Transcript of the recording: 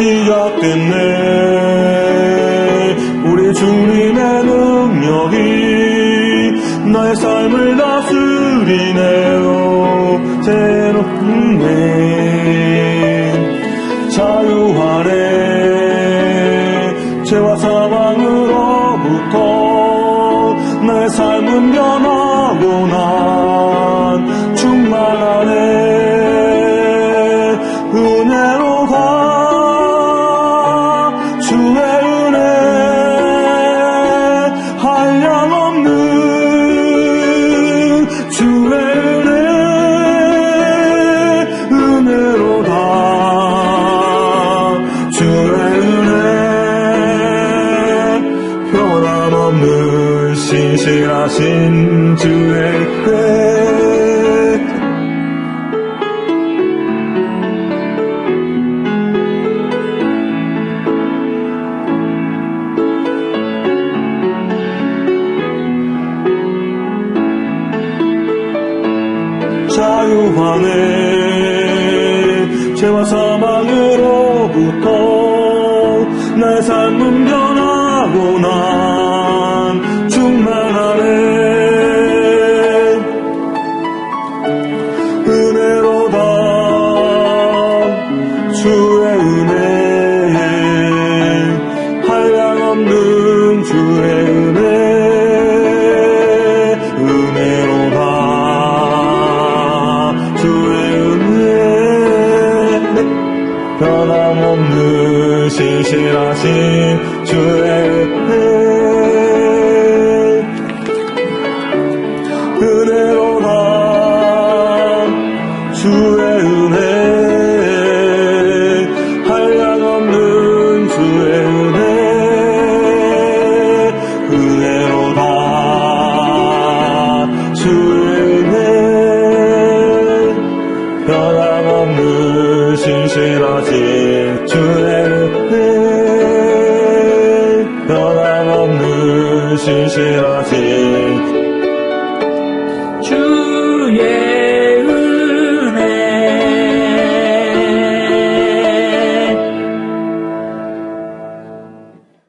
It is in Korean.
시작됐네. 우리 주님의 능력이 나의 삶을 다스리네요. 새롭네. 자유하네. 죄와 사망으로부터 나의 삶은 변하고 난 없는 신실하신 주의 은혜 자유하네 죄와 사망으로 은혜로다 주의 은혜. 한량없는 주의 은혜. 은혜로다 주의 은혜. 변함없는 신실하신 주의 은혜 주의 은혜 한량없는 주의 은혜 은혜로다. 주의 은혜 변함없는 신실하신 주의 은혜